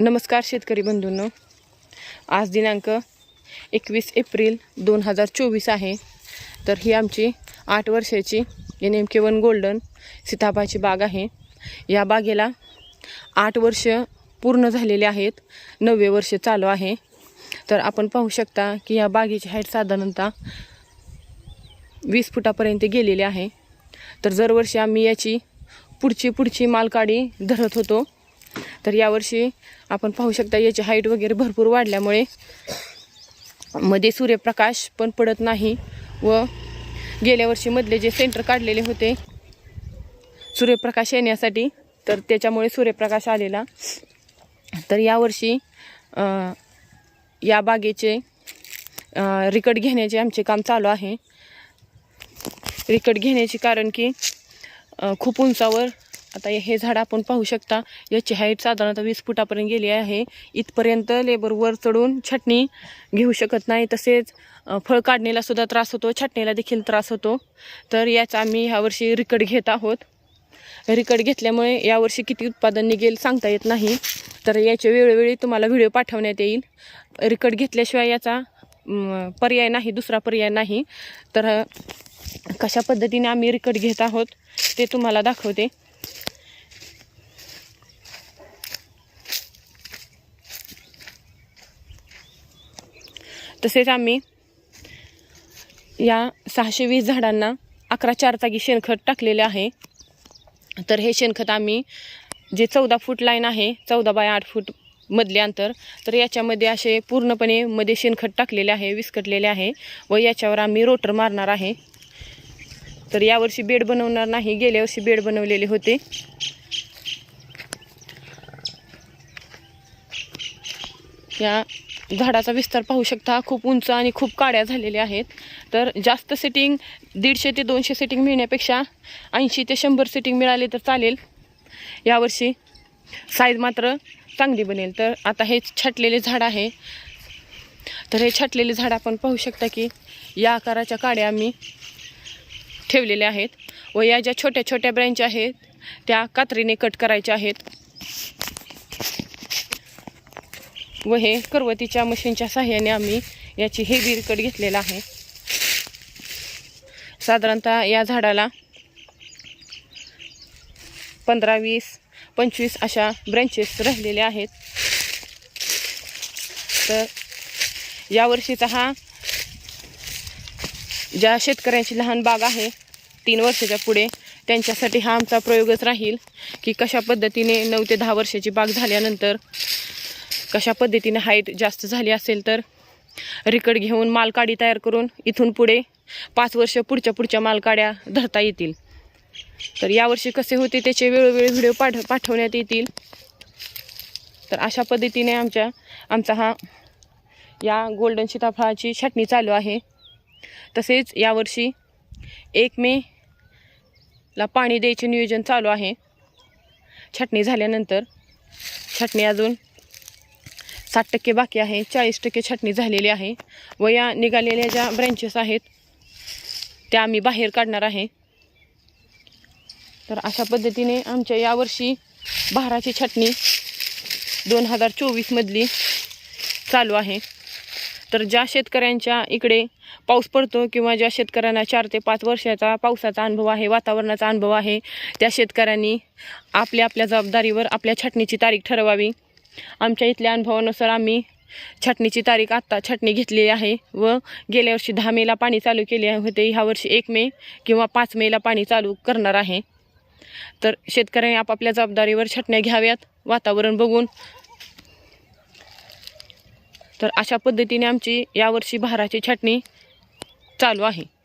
नमस्कार शेतकरी बंधूंनो. आज दिनांक एकवीस एप्रिल दोन हजार चोवीस आहे. तर ही आमची आठ वर्षाची N M K one golden सीताबाची बाग आहे. या बागेला आठ वर्ष पूर्ण झालेले आहेत. नववे वर्ष चालू आहे. तर आपण पाहू शकता की या बागेची हाईट साधारणतः वीस फुटापर्यंत गेलेली आहे. तर दरवर्षी आम्ही याची पुढची पुढची मालकाडी धरत होतो. तर यावर्षी आपण पाहू शकता याची हाईट वगैरे भरपूर वाढल्यामुळे मध्ये सूर्यप्रकाश पण पडत नाही व गेल्या वर्षीमधले जे सेंटर काढलेले होते सूर्यप्रकाश येण्यासाठी तर त्याच्यामुळे सूर्यप्रकाश आलेला. तर यावर्षी या बागेचे रिकट घेण्याचे आमचे काम चालू आहे. रिकट घेण्याचे कारण की खूप उंचावर आता हे झाड आपण पाहू शकता. याची हाईट साधारणतः वीस फुटापर्यंत गेली आहे. इथपर्यंत लेबर वर चढून छटणी घेऊ शकत नाही. तसेच फळ काढणीला सुद्धा त्रास होतो. छटणीला देखील त्रास होतो. तर याचा आम्ही ह्यावर्षी रिकॉर्ड घेत आहोत. रिकॉर्ड घेतल्यामुळे यावर्षी किती उत्पादन निघेल सांगता येत नाही. तर याचे वेळोवेळी तुम्हाला व्हिडिओ पाठवण्यात येईल. रिकट घेतल्याशिवाय याचा पर्याय नाही दुसरा पर्याय नाही. तर कशा पद्धतीने आम्ही रिकॉर्ड घेत आहोत ते तुम्हाला दाखवते. तसेच आम्ही या सहाशे वीस झाडांना अकरा चार जागी शेणखत टाकलेले आहे. तर हे शेणखत आम्ही जे चौदा फूट लाईन आहे चौदा बाय आठ फूट मधले अंतर तर याच्यामध्ये असे पूर्णपणे मध्ये शेणखत टाकलेले आहे विस्कटलेले आहे व याच्यावर आम्ही रोटर मारणार आहे. तर यावर्षी बेड बनवणार नाही गेल्या वर्षी बेड बनवलेले होते. या झाडाचा विस्तार पाहू शकता. खूप उंच आणि खूप काड्या झालेल्या आहेत. तर जास्त सेटिंग दीडशे ते दोनशे सेटिंग मिळण्यापेक्षा ऐंशी ते शंभर सेटिंग मिळाले तर चालेल. यावर्षी साईज मात्र चांगली बनेल. तर आता हे छाटलेले झाड आहे. तर हे छाटलेले झाड आपण पाहू शकता की या आकाराच्या काड्या आम्ही ठेवलेल्या आहेत व या ज्या छोट्या छोट्या ब्रँच आहेत त्या कात्रीने कट करायच्या आहेत. व हे करवतीच्या मशीनच्या साह्याने आम्ही याची हे बिरकट घेतलेला आहे. साधारणतः या झाडाला पंधरा वीस पंचवीस अशा ब्रँचेस राहिलेल्या आहेत. तर यावर्षीचा हा ज्या शेतकऱ्यांची लहान बाग आहे तीन वर्षाच्या पुढे त्यांच्यासाठी हा आमचा प्रयोगच राहील की कशा पद्धतीने नऊ ते दहा वर्षाची बाग झाल्यानंतर कशा पद्धतीने हाईट जास्त झाली असेल तर रिकट घेऊन मालकाडी तयार करून इथून पुढे पाच वर्ष पुढच्या पुढच्या मालकाड्या धरता येतील. तर यावर्षी कसे होते त्याचे वेळोवेळी व्हिडिओ पाठ पाठवण्यात येतील. तर अशा पद्धतीने आमच्या आमचा हा या गोल्डन सीताफळाची छाटणी चालू आहे. तसेच यावर्षी एक मे ला पाणी द्यायचे नियोजन चालू आहे. छाटणी झाल्यानंतर छाटणी अजून साठ टक्के बाकी आहे चाळीस टक्के छाटणी झालेली आहे. व या निघालेल्या ज्या ब्रँचेस आहेत त्या आम्ही बाहेर काढणार आहे. तर अशा पद्धतीने आमच्या यावर्षी बहाराची छाटणी दोन हजार चोवीसमधली चालू आहे. तर ज्या शेतकऱ्यांच्या इकडे पाऊस पडतो किंवा ज्या शेतकऱ्यांना चार ते पाच वर्षाचा पावसाचा अनुभव आहे वातावरणाचा अनुभव आहे त्या शेतकऱ्यांनी आपल्या आपल्या जबाबदारीवर आपल्या छाटणीची तारीख ठरवावी. आमच्या इथल्या अनुभवानुसार आम्ही छाटणीची तारीख आत्ता छाटणी घेतलेली आहे व गेल्या वर्षी दहा मेला पाणी चालू केले होते. ह्या वर्षी एक मे किंवा पाच मेला पाणी चालू करणार आहे. तर शेतकऱ्यांनी आपापल्या जबाबदारीवर छाटण्या घ्याव्यात वातावरण बघून. तर अशा पद्धतीने आमची यावर्षी बहाराची छाटणी चालू आहे.